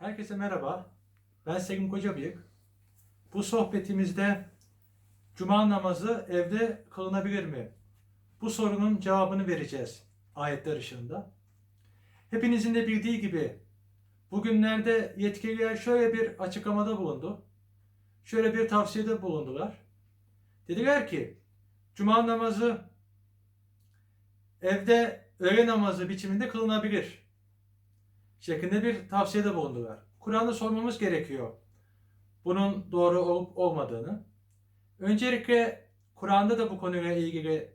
Herkese merhaba. Ben Selim Kocabıyık. Bu sohbetimizde Cuma namazı evde kılınabilir mi? Bu sorunun cevabını vereceğiz ayetler ışığında. Hepinizin de bildiği gibi bugünlerde yetkililer şöyle bir açıklamada bulundu. Şöyle bir tavsiyede bulundular. Dediler ki Cuma namazı evde öğle namazı biçiminde kılınabilir şeklinde bir tavsiyede bulundular. Kur'an'da sormamız gerekiyor bunun doğru olup olmadığını. Öncelikle Kur'an'da da bu konuyla ilgili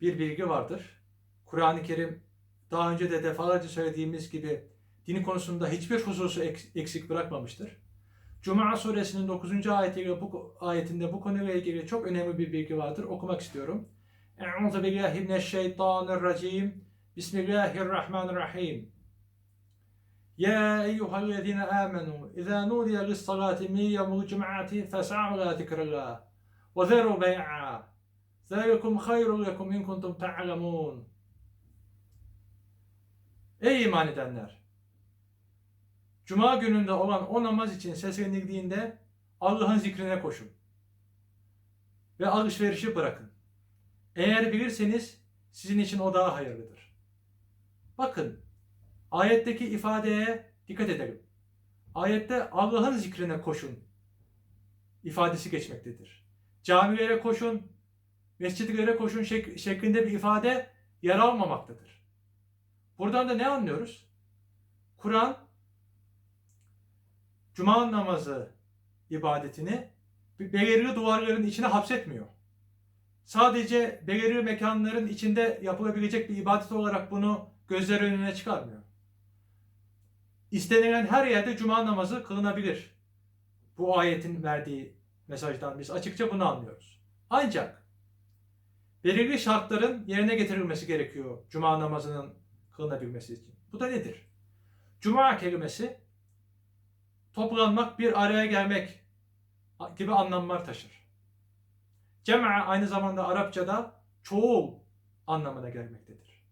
bir bilgi vardır. Kur'an-ı Kerim daha önce de defalarca söylediğimiz gibi dini konusunda hiçbir hususu eks- eksik bırakmamıştır. Cuma suresinin 9. ayetiyle bu ayetinde bu konuyla ilgili çok önemli bir bilgi vardır. Okumak istiyorum. Euzu billahi mineşşeytanirracim. Bismillahirrahmanirrahim. يا أيها الذين آمنوا إذا نودي للصلاة من يوم الجمعة فاسعوا إلى ذكر الله وذروا بيعا ذلكم خير لكم إن كنتم تعلمون Ey iman edenler! Cuma gününde olan o namaz için seslenildiğinde Allah'ın zikrine koşun. Ve alışverişi bırakın. Eğer bilirseniz sizin için o daha hayırlıdır. Bakın, Ayetteki ifadeye dikkat edelim. Ayette Allah'ın zikrine koşun ifadesi geçmektedir. Camilere koşun, mescidlere koşun şek- şeklinde bir ifade yer almamaktadır. Buradan da ne anlıyoruz? Kur'an Cuma namazı ibadetini belirli duvarların içine hapsetmiyor. Sadece belirli mekanların içinde yapılabilecek bir ibadet olarak bunu gözler önüne çıkarmıyor. İstenilen her yerde cuma namazı kılınabilir. Bu ayetin verdiği mesajdan biz açıkça bunu anlıyoruz. Ancak belirli şartların yerine getirilmesi gerekiyor cuma namazının kılınabilmesi için. Bu da nedir? Cuma kelimesi toplanmak, bir araya gelmek gibi anlamlar taşır. Cema aynı zamanda Arapçada çoğul anlamına gelmektedir.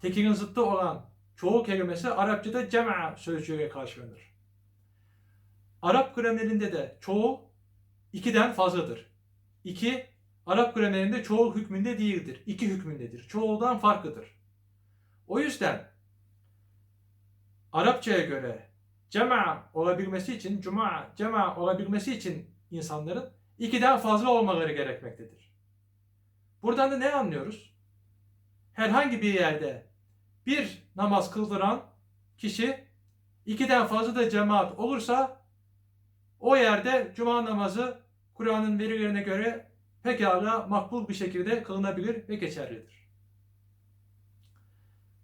Tekinin zıttı olan çoğul kelimesi Arapçada cema sözcüğüyle karşılanır. Arap gramerinde de çoğul ikiden fazladır. İki, Arap gramerinde çoğul hükmünde değildir. İki hükmündedir. Çoğuldan farklıdır. O yüzden Arapçaya göre cema olabilmesi için, cuma, cema olabilmesi için insanların ikiden fazla olmaları gerekmektedir. Buradan da ne anlıyoruz? Herhangi bir yerde bir namaz kıldıran kişi ikiden fazla da cemaat olursa o yerde cuma namazı Kur'an'ın verilerine göre pekala makbul bir şekilde kılınabilir ve geçerlidir.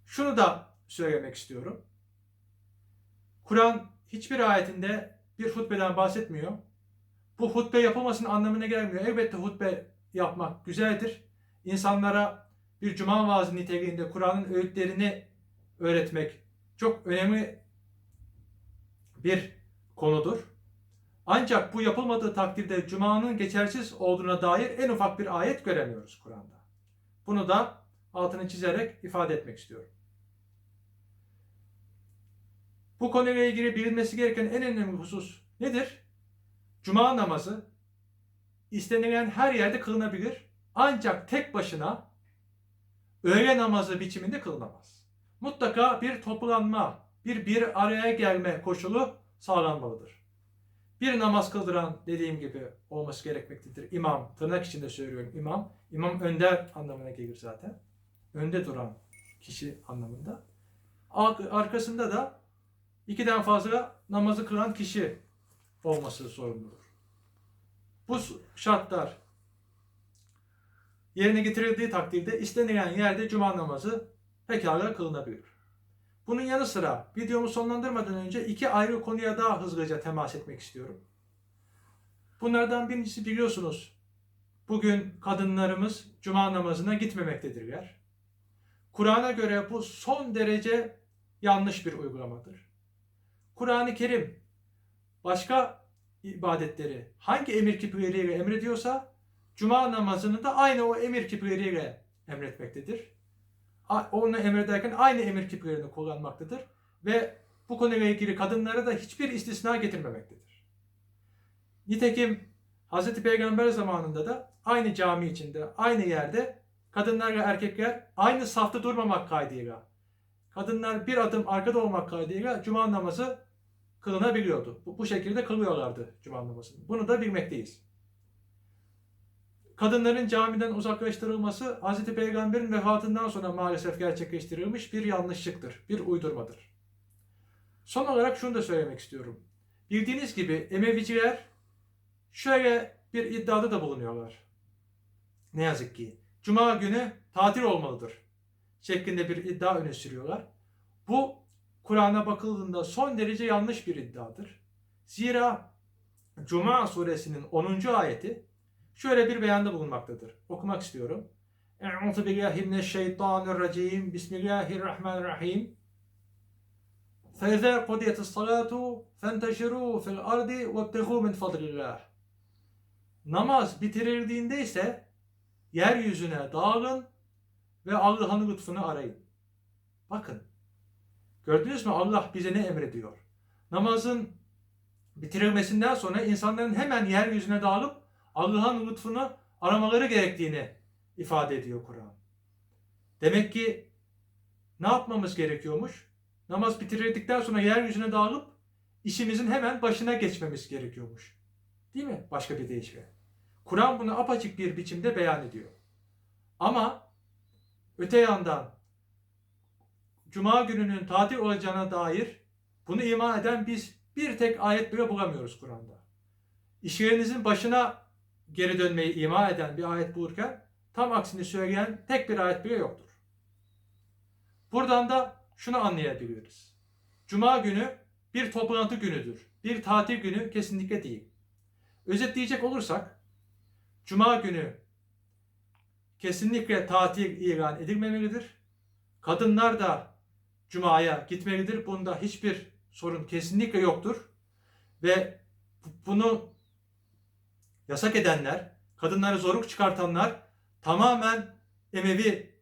Şunu da söylemek istiyorum. Kur'an hiçbir ayetinde bir hutbeden bahsetmiyor. Bu hutbe yapılmasının anlamına gelmiyor. Elbette hutbe yapmak güzeldir. İnsanlara bir cuma vaazı niteliğinde Kur'an'ın öğütlerini öğretmek çok önemli bir konudur. Ancak bu yapılmadığı takdirde cumanın geçersiz olduğuna dair en ufak bir ayet göremiyoruz Kur'an'da. Bunu da altını çizerek ifade etmek istiyorum. Bu konuyla ilgili bilinmesi gereken en önemli husus nedir? Cuma namazı istenilen her yerde kılınabilir. Ancak tek başına öğle namazı biçiminde kılınamaz. Mutlaka bir toplanma, bir bir araya gelme koşulu sağlanmalıdır. Bir namaz kıldıran dediğim gibi olması gerekmektedir. İmam, tırnak içinde söylüyorum imam. İmam önder anlamına gelir zaten. Önde duran kişi anlamında. Arkasında da ikiden fazla namazı kılan kişi olması sorumludur. Bu şartlar yerine getirildiği takdirde istenilen yerde cuma namazı pekala kılınabilir. Bunun yanı sıra videomu sonlandırmadan önce iki ayrı konuya daha hızlıca temas etmek istiyorum. Bunlardan birincisi biliyorsunuz bugün kadınlarımız cuma namazına gitmemektedirler. Kur'an'a göre bu son derece yanlış bir uygulamadır. Kur'an-ı Kerim başka ibadetleri hangi emir kipleriyle emrediyorsa Cuma namazını da aynı o emir kipleriyle emretmektedir. Onu emrederken aynı emir kiplerini kullanmaktadır. Ve bu konuyla ilgili kadınlara da hiçbir istisna getirmemektedir. Nitekim Hz. Peygamber zamanında da aynı cami içinde, aynı yerde kadınlar ve erkekler aynı safta durmamak kaydıyla, kadınlar bir adım arkada olmak kaydıyla cuma namazı kılınabiliyordu. Bu, bu şekilde kılıyorlardı cuma namazını. Bunu da bilmekteyiz. Kadınların camiden uzaklaştırılması Hz. Peygamber'in vefatından sonra maalesef gerçekleştirilmiş bir yanlışlıktır, bir uydurmadır. Son olarak şunu da söylemek istiyorum. Bildiğiniz gibi Emeviciler şöyle bir iddiada da bulunuyorlar. Ne yazık ki. Cuma günü tatil olmalıdır. Şeklinde bir iddia öne sürüyorlar. Bu Kur'an'a bakıldığında son derece yanlış bir iddiadır. Zira Cuma suresinin 10. ayeti şöyle bir beyanda bulunmaktadır. Okumak istiyorum. Euzu billahi mineşşeytanirracim. Bismillahirrahmanirrahim. فَاِذَا قُضِيَتِ الصَّلَاةُ فَانْتَشِرُوا فِي الْأَرْضِ وَابْتَغُوا مِنْ فَضْلِ اللّٰهِ Namaz bitirildiğinde ise yeryüzüne dağılın ve Allah'ın lütfunu arayın. Bakın. Gördünüz mü Allah bize ne emrediyor? Namazın bitirilmesinden sonra insanların hemen yeryüzüne dağılıp Allah'ın lütfunu aramaları gerektiğini ifade ediyor Kur'an. Demek ki ne yapmamız gerekiyormuş? Namaz bitirildikten sonra yeryüzüne dağılıp işimizin hemen başına geçmemiz gerekiyormuş. Değil mi? Başka bir deyişle. Kur'an bunu apaçık bir biçimde beyan ediyor. Ama öte yandan Cuma gününün tatil olacağına dair bunu iman eden biz bir tek ayet bile bulamıyoruz Kur'an'da. İşlerinizin başına geri dönmeyi ima eden bir ayet bulurken tam aksini söyleyen tek bir ayet bile yoktur. Buradan da şunu anlayabiliriz. Cuma günü bir toplantı günüdür. Bir tatil günü kesinlikle değil. Özetleyecek olursak Cuma günü kesinlikle tatil ilan edilmemelidir. Kadınlar da Cuma'ya gitmelidir. Bunda hiçbir sorun kesinlikle yoktur. Ve bunu yasak edenler, kadınları zorluk çıkartanlar tamamen Emevi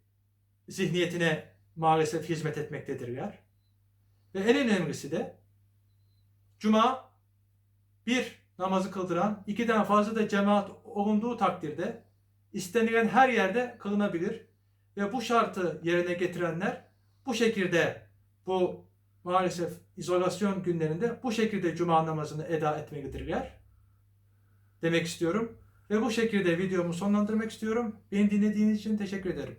zihniyetine maalesef hizmet etmektedirler. Ve en önemlisi de Cuma bir namazı kıldıran, ikiden fazla da cemaat olunduğu takdirde istenilen her yerde kılınabilir. Ve bu şartı yerine getirenler bu şekilde bu maalesef izolasyon günlerinde bu şekilde cuma namazını eda etmelidirler. Demek istiyorum. Ve bu şekilde videomu sonlandırmak istiyorum. Beni dinlediğiniz için teşekkür ederim.